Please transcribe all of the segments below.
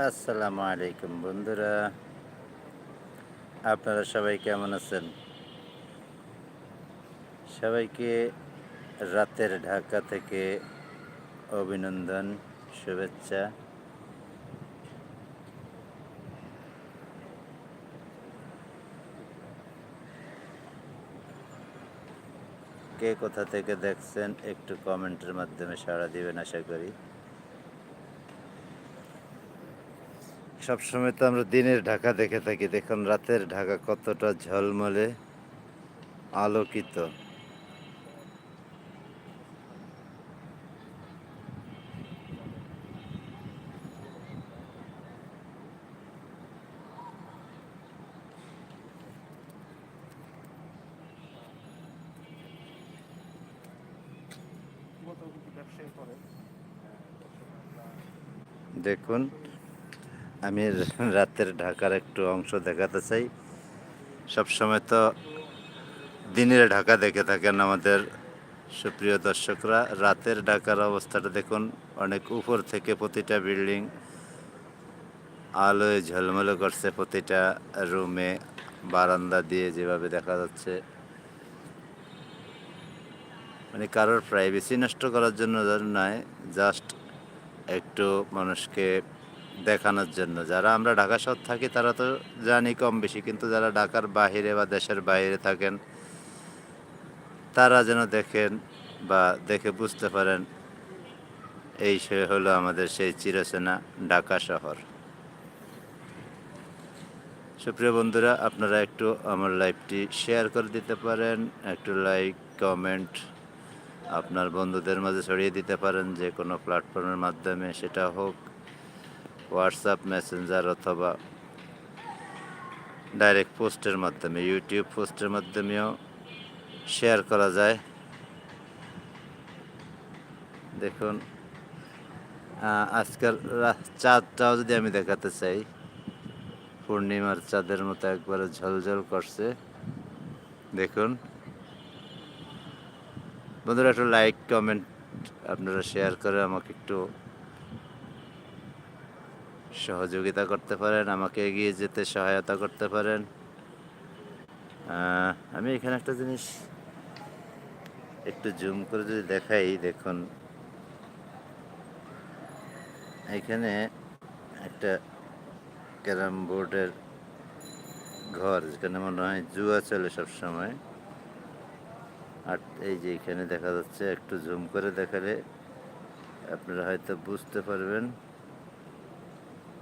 আসসালামু আলাইকুম বন্ধুরা। আপনারা সবাই কেমন আছেন? সবাইকে রাতের ঢাকা থেকে অভিনন্দন, শুভেচ্ছা। কে কোথা থেকে দেখছেন একটু কমেন্টের মাধ্যমে সাড়া দিবেন, আশা করি। সবসময় তো আমরা দিনের ঢাকা দেখে থাকি। দেখুন রাতের ঢাকা কতটা ঝলমলে আলোকিত। দেখুন আমি রাতের ঢাকার একটু অংশ দেখাতে চাই। সবসময় তো দিনের ঢাকা দেখে থাকেন আমাদের সুপ্রিয় দর্শকরা। রাতের ঢাকার অবস্থাটা দেখুন, অনেক উপর থেকে প্রতিটা বিল্ডিং আলোয় ঝলমলে করছে প্রতিটা রুমে। বারান্দা দিয়ে যেভাবে দেখা যাচ্ছে মানে কারোর প্রাইভেসি নষ্ট করার জন্য নয় জাস্ট একটু মানুষকে দেখানোর জন্য। যারা আমরা ঢাকা শহর থাকি, তারা তো জানি কম বেশি কিন্তু যারা ঢাকার বাহিরে বা দেশের বাইরে থাকেন, তারা যেন দেখেন বা দেখে বুঝতে পারেন, এই সে হলো আমাদের সেই চিরচেনা ঢাকা শহর। সুপ্রিয় বন্ধুরা, আপনারা একটু আমার লাইভটি শেয়ার করে দিতে পারেন, একটু লাইক, কমেন্ট আপনার বন্ধুদের মাঝে ছড়িয়ে দিতে পারেন, যে কোনো প্ল্যাটফর্মের মাধ্যমে সেটা হোক। হোয়াটসঅ্যাপ মেসেঞ্জার অথবা ডাইরেক্ট পোস্টের মাধ্যমে ইউটিউব পোস্টের মাধ্যমেও শেয়ার করা যায়। দেখুন আজকাল চাঁদটাও যদি আমি দেখাতে চাই, পূর্ণিমার চাঁদের মতো একবারে ঝলঝল করছে। দেখুন, বন্ধুরা একটু লাইক কমেন্ট আপনারা শেয়ার করে আমাকে একটু সহযোগিতা করতে পারেন, আমাকে এগিয়ে যেতে সহায়তা করতে পারেন। আমি এখানে একটা জিনিস একটু জুম করে যদি দেখাই, দেখুন। এখানে একটা ক্যারাম বোর্ডের ঘর, যেখানে মনে হয় জুয়া চলে সব সময় আর এই যে এখানে দেখা যাচ্ছে, একটু জুম করে দেখালে আপনারা হয়তো বুঝতে পারবেন।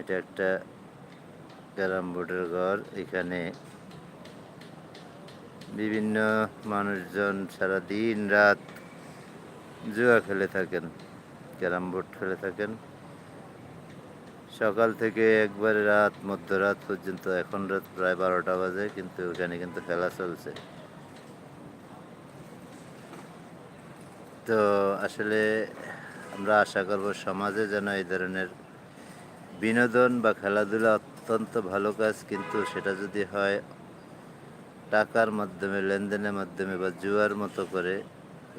এটা একটা ক্যারাম বোর্ডের ঘর। এখানে বিভিন্ন মানুষজন সারা দিন রাত জুয়া খেলে থাকেন, ক্যারাম বোর্ড খেলে থাকেন। সকাল থেকে একবারে রাত, মধ্যরাত পর্যন্ত, এখন রাত প্রায় বারোটা বাজে, কিন্তু ওখানে কিন্তু খেলা চলছে। তো আসলে আমরা আশা করব সমাজে যেন এই ধরনের বিনোদন বা খেলাধুলা অত্যন্ত ভালো কাজ, কিন্তু সেটা যদি হয় টাকার মাধ্যমে, লেনদেনের মাধ্যমে বা জুয়ার মতো করে,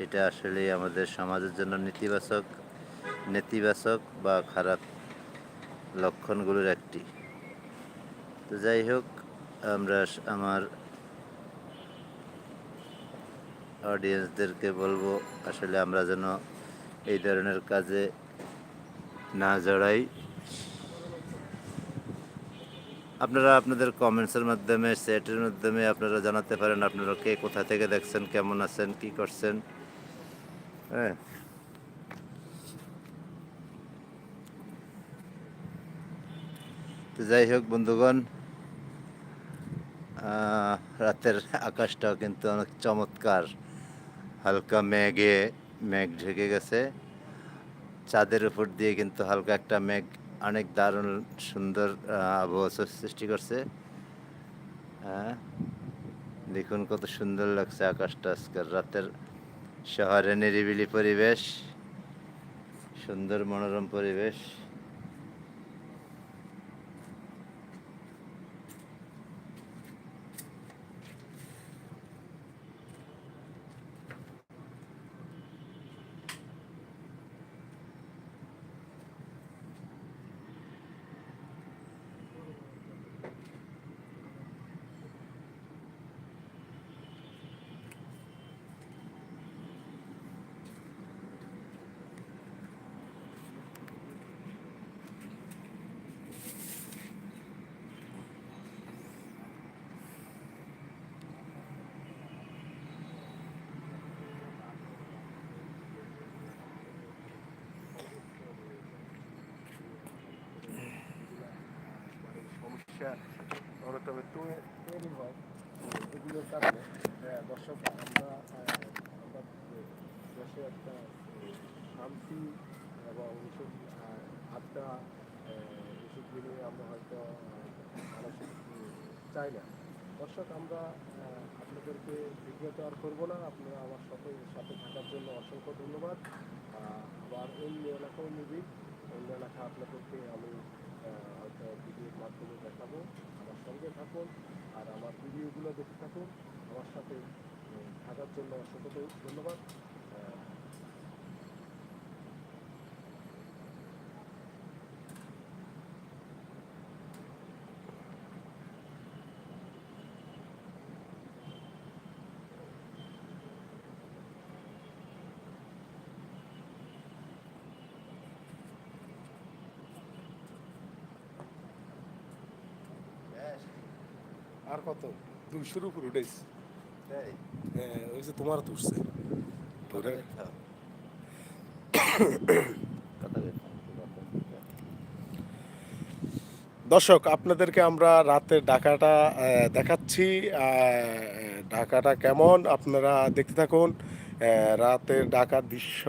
এটা আসলে আমাদের সমাজের জন্য নেতিবাচক নেতিবাচক বা খারাপ লক্ষণগুলোর একটি। তো যাই হোক, আমরা আমার অডিয়েন্সদেরকে বলব, আসলে আমরা যেন এই ধরনের কাজে না জড়াই। আপনারা আপনাদের কমেন্টসের মাধ্যমে সেটের মাধ্যমে আপনারা জানাতে পারেন আপনারা কে কোথা থেকে দেখছেন, কেমন আছেন, কি করছেন। হ্যাঁ। তো যাই হোক বন্ধুগণ রাতের আকাশটাও কিন্তু অনেক চমৎকার। হালকা মেঘে, মেঘ ঢেকে গেছে। চাঁদের উপর দিয়ে কিন্তু হালকা একটা মেঘ অনেক দারুণ, সুন্দর আবহাওয়া সৃষ্টি করছে। হ্যাঁ? দেখুন কত সুন্দর লাগছে আকাশটা আজকের রাতের শহরে নিরিবিলি পরিবেশ, সুন্দর মনোরম পরিবেশ। পরিবেশে অন্যতমে তৈ- তৈরি হয় তো এগুলোর কারণে দর্শক আমরা আমরা দেশে একটা শান্তি এবং আহ, আড্ডা এসব নিয়ে আমরা হয়তো মানসিক চাই না। দর্শক আমরা আপনাদেরকে বিজ্ঞত আর করব না। আপনারা আমার সাথে সাথে থাকার জন্য অসংখ্য ধন্যবাদ। আবার অন্য এলাকা অন্য দিক অন্য এলাকা আপনাদেরকে আমি ভিডিওর মাধ্যমে দেখাবো। আমার সঙ্গে থাকুন আর আমার ভিডিওগুলো দেখে থাকুন। আমার সাথে থাকার জন্য অসংখ্য ধন্যবাদ। আর কত? দুইশোর উপর উঠেছে। হ্যাঁ ওই যে তোমার তুলছে। দর্শক আপনাদেরকে আমরা রাতের ঢাকাটা দেখাচ্ছি। ঢাকাটা কেমন? আপনারা দেখতে থাকুন। রাতের ঢাকার দৃশ্য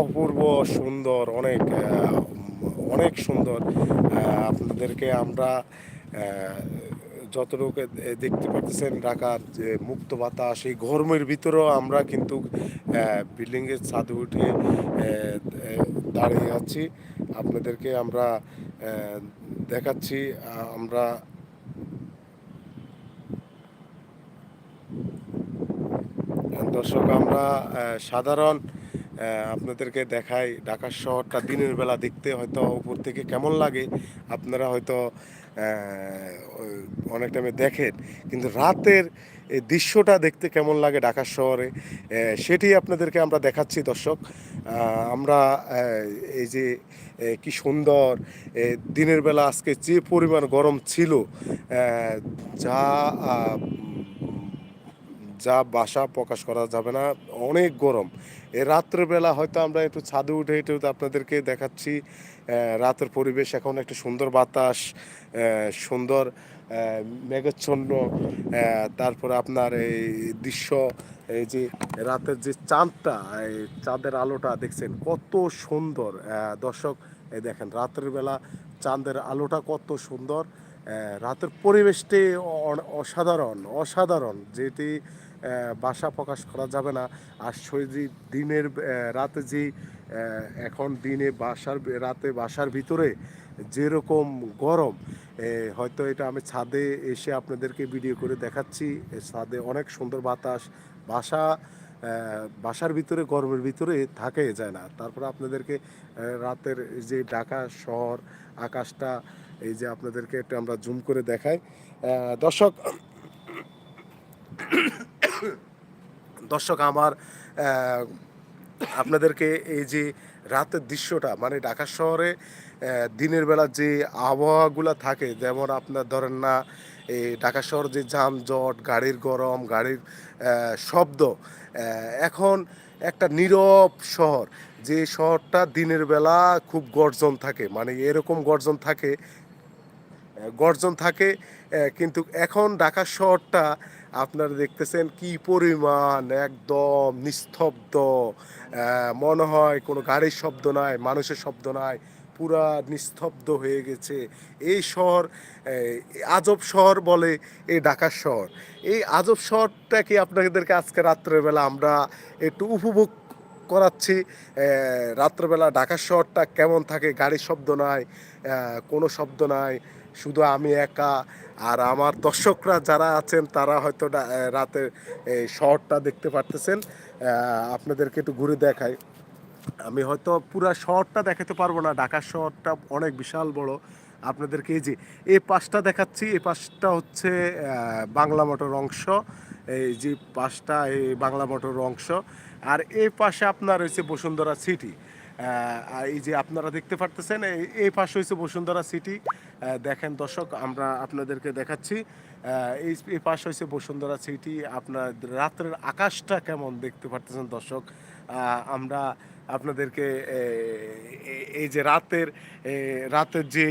অপূর্ব সুন্দর অনেক অনেক সুন্দর। আপনাদেরকে আমরা যতটুকু দেখতে পাচ্ছেন ঢাকার যে মুক্ত বাতাস, এই গরমের ভিতরেও আমরা কিন্তু বিল্ডিংয়ের ছাদে উঠে দাঁড়িয়ে আছি। আপনাদেরকে আমরা দেখাচ্ছি আমরা দর্শক, আমরা সাধারণ আপনাদেরকে দেখাই ঢাকা শহরটা দিনের বেলা দেখতে হয়তো উপর থেকে কেমন লাগে, আপনারা হয়তো অনেক টাইমে দেখেন। কিন্তু রাতের এই দৃশ্যটা দেখতে কেমন লাগে ঢাকা শহরে সেটি আপনাদেরকে আমরা দেখাচ্ছি দর্শক। আমরা এই যে কি সুন্দর দিনের বেলা আজকে যে পরিমাণ গরম ছিল যা যা বাসা প্রকাশ করা যাবে না, অনেক গরম। এ রাত্রেবেলা হয়তো আমরা একটু ছাদে উঠে একটু আপনাদেরকে দেখাচ্ছি রাতের পরিবেশ। এখন একটা সুন্দর বাতাস সুন্দর মেঘাচ্ছন্ন তারপরে আপনার এই দৃশ্য, এই যে রাতের যে চাঁদটা, এই চাঁদের আলোটা দেখছেন, কত সুন্দর। দর্শক এই দেখেন, রাতের বেলা চাঁদের আলোটা কত সুন্দর। রাতের পরিবেশটি অসাধারণ অসাধারণ। যেটি ভাষা প্রকাশ করা যাবে না। আর যে দিনের রাতে যে এখন দিনে বাসার, রাতে বাসার ভিতরে যেরকম গরম হয়তো এটা আমি ছাদে এসে আপনাদেরকে ভিডিও করে দেখাচ্ছি। ছাদে অনেক সুন্দর বাতাস, বাসা বাসার ভিতরে, গরমের ভিতরে থাকে, যায় না। তারপরে আপনাদেরকে রাতের যে ঢাকা শহর, আকাশটা, এই যে আপনাদেরকে একটু আমরা জুম করে দেখাই। দর্শক দর্শক, আমার আপনাদেরকে এই যে রাতের দৃশ্যটা মানে ঢাকা শহরে দিনের বেলা যে আবহাওয়াগুলো থাকে, যেমন আপনার ধরেন না, এই ঢাকা শহর যে যানজট, গাড়ির গরম, গাড়ির শব্দ এখন একটা নীরব শহর, যে শহরটা দিনের বেলা খুব গর্জন থাকে মানে এরকম গর্জন থাকে গর্জন থাকে কিন্তু এখন ঢাকা শহরটা আপনারা দেখতেছেন কি পরিমাণ, একদম নিস্তব্ধ। মনে হয় কোনো গাড়ির শব্দ নাই, মানুষের শব্দ নাই, পুরা নিস্তব্ধ হয়ে গেছে। এই শহর আজব শহর বলে এই ঢাকা শহর। এই আজব শহরটাকে আপনাদেরকে আজকে রাত্রেবেলা আমরা একটু উপভোগ করাচ্ছি? রাত্রেবেলা ঢাকা শহরটা কেমন থাকে? গাড়ির শব্দ নাই কোনো শব্দ নাই। শুধু আমি একা, আর আমার দর্শকরা যারা আছেন, তারা হয়তো রাতে এই শহরটা দেখতে পারতেছেন। আপনাদেরকে একটু ঘুরে দেখাই। আমি হয়তো পুরো শহরটা দেখাতে পারব না, ঢাকা শহরটা অনেক বিশাল বড়। আপনাদেরকে এই যে এই পাশটা দেখাচ্ছি এই পাশটা হচ্ছে বাংলা মোটর অংশ। এই যে পাশটা, এই বাংলা মোটর অংশ। আর এই পাশে আপনার রয়েছে বসুন্ধরা সিটি। এই যে আপনারা দেখতে পারতেছেন এই পাশে হচ্ছে বসুন্ধরা সিটি। দেখেন দর্শক, আমরা আপনাদেরকে দেখাচ্ছি। এই এই পাশে হচ্ছে বসুন্ধরা সিটি। আপনার রাত্রের আকাশটা কেমন দেখতে পারতেছেন দর্শক? আমরা আপনাদেরকে এই যে রাতের রাতের যে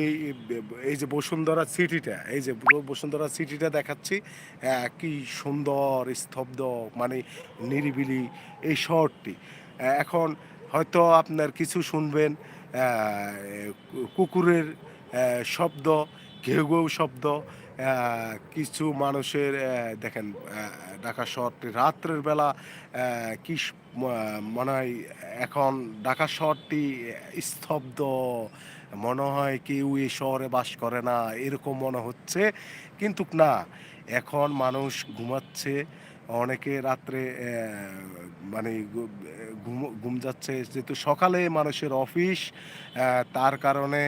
এই- যে বসুন্ধরা সিটিটা, এই যে বসুন্ধরা সিটিটা দেখাচ্ছি। কি সুন্দর, স্তব্ধ মানে নিরিবিলি এই শহরটি। এখন হয়তো আপনার কিছু শুনবেন কুকুরের শব্দ, ঘেউ ঘেউ শব্দ কিছু মানুষের দেখেন ঢাকা শহরটি রাত্রের বেলা কি মনে হয় এখন ঢাকা শহরটি স্তব্ধ, মনে হয় কেউ এই শহরে বাস করে না, এরকম মনে হচ্ছে। কিন্তু না, এখন মানুষ ঘুমাচ্ছে অনেকে রাত্রে মানে ঘুম ঘুম যাচ্ছে। যেহেতু সকালে মানুষের অফিস তার কারণে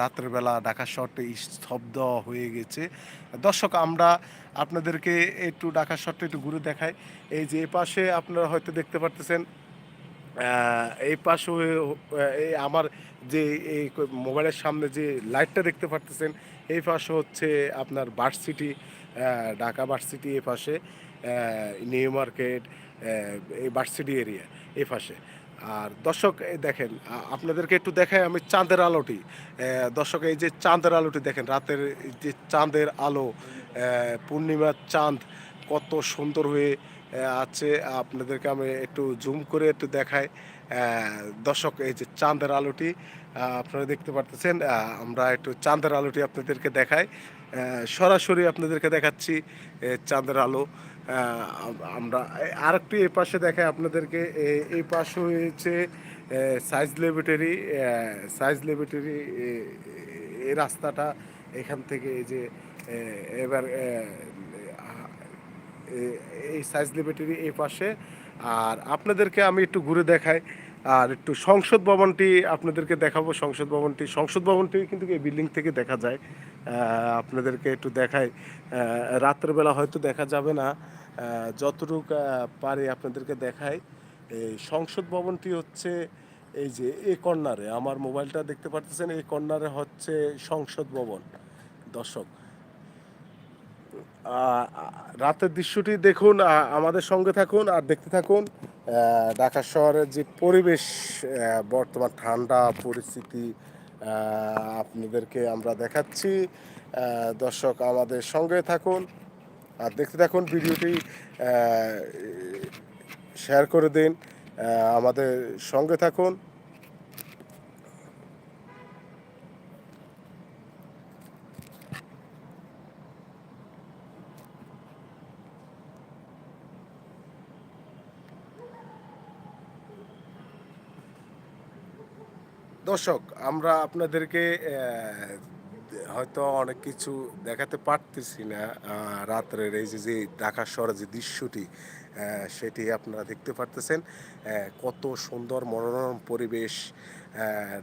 রাত্রেবেলা ঢাকা শহরটা স্তব্ধ হয়ে গেছে। দর্শক, আমরা আপনাদেরকে একটু ঢাকা শহরটা একটু ঘুরে দেখাই। এই যে এ পাশে আপনারা হয়তো দেখতে পারতেছেন এই পাশে এই আমার যে এই মোবাইলের সামনে যে লাইটটা দেখতে পারতেছেন, এই পাশে হচ্ছে আপনার ভার্সিটি ঢাকা ভার্সিটি এই পাশে নিউ মার্কেট এই ভার্সিটি এরিয়া এই পাশে। আর দর্শক দেখেন আপনাদেরকে একটু দেখাই আমি চাঁদের আলোটি। দর্শক, এই যে চাঁদের আলোটি দেখেন, রাতের যে চাঁদের আলো পূর্ণিমার চাঁদ কত সুন্দর হয়ে আছে। আপনাদেরকে আমি একটু জুম করে একটু দেখাই। দর্শক, এই যে চাঁদের আলোটি আপনারা দেখতে পারতেছেন আমরা একটু চাঁদের আলোটি আপনাদেরকে দেখাই। সরাসরি আপনাদেরকে দেখাচ্ছি চাঁদের আলো। আমরা এ- আরেকটি এই পাশে দেখাই আপনাদেরকে এ- এই পাশে হয়েছে সাইজ ল্যাবরেটরি সাইজ ল্যাবরেটরি এই রাস্তাটা এখান থেকে এই যে এবার এ, এ- এই সাইজ ল্যাবরেটরি এই পাশে। আর আপনাদেরকে আমি একটু ঘুরে দেখাই আর একটু সংসদ ভবনটি আপনাদেরকে দেখাবো। সংসদ ভবনটি সংসদ ভবনটি কিন্তু এই বিল্ডিং থেকে দেখা যায়। আপনাদেরকে একটু দেখাই। রাত্রেবেলা হয়তো দেখা যাবে না। যতটুক পারি আপনাদেরকে দেখাই। এই সংসদ ভবনটি হচ্ছে এই যে এ কর্নারে। আমার মোবাইলটা দেখতে পারতেছেন এই কর্নারে হচ্ছে সংসদ ভবন। দর্শক রাতের দৃশ্যটি দেখুন আমাদের সঙ্গে থাকুন আর দেখতে থাকুন। ঢাকা শহরের যে পরিবেশ বর্তমান ঠান্ডা পরিস্থিতি আপনাদেরকে আমরা দেখাচ্ছি। দর্শক আমাদের সঙ্গে থাকুন আর দেখতে থাকুন ভিডিওটি শেয়ার করে দিন। আমাদের সঙ্গে থাকুন। দর্শক, আমরা আপনাদেরকে হয়তো অনেক কিছু দেখাতে পারতেছি না রাত্রের এই যে যে ঢাকা শহরের যে দৃশ্যটি সেটি আপনারা দেখতে পারতেছেন কত সুন্দর মনোরম পরিবেশ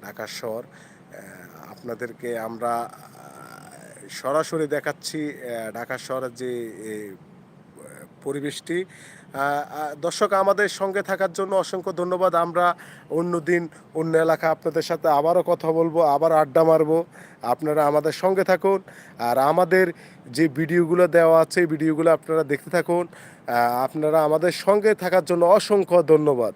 ঢাকা শহর। আপনাদেরকে আমরা সরাসরি দেখাচ্ছি ঢাকা শহরের যে পরিবেশটি দর্শক, আমাদের সঙ্গে থাকার জন্য অসংখ্য ধন্যবাদ। আমরা অন্য দিন, অন্য এলাকা আপনাদের সাথে আবারও কথা বলব, আবার আড্ডা মারবো। আপনারা আমাদের সঙ্গে থাকুন। আর আমাদের যে ভিডিওগুলো দেওয়া আছে ভিডিওগুলো আপনারা দেখতে থাকুন। আপনারা আমাদের সঙ্গে থাকার জন্য অসংখ্য ধন্যবাদ।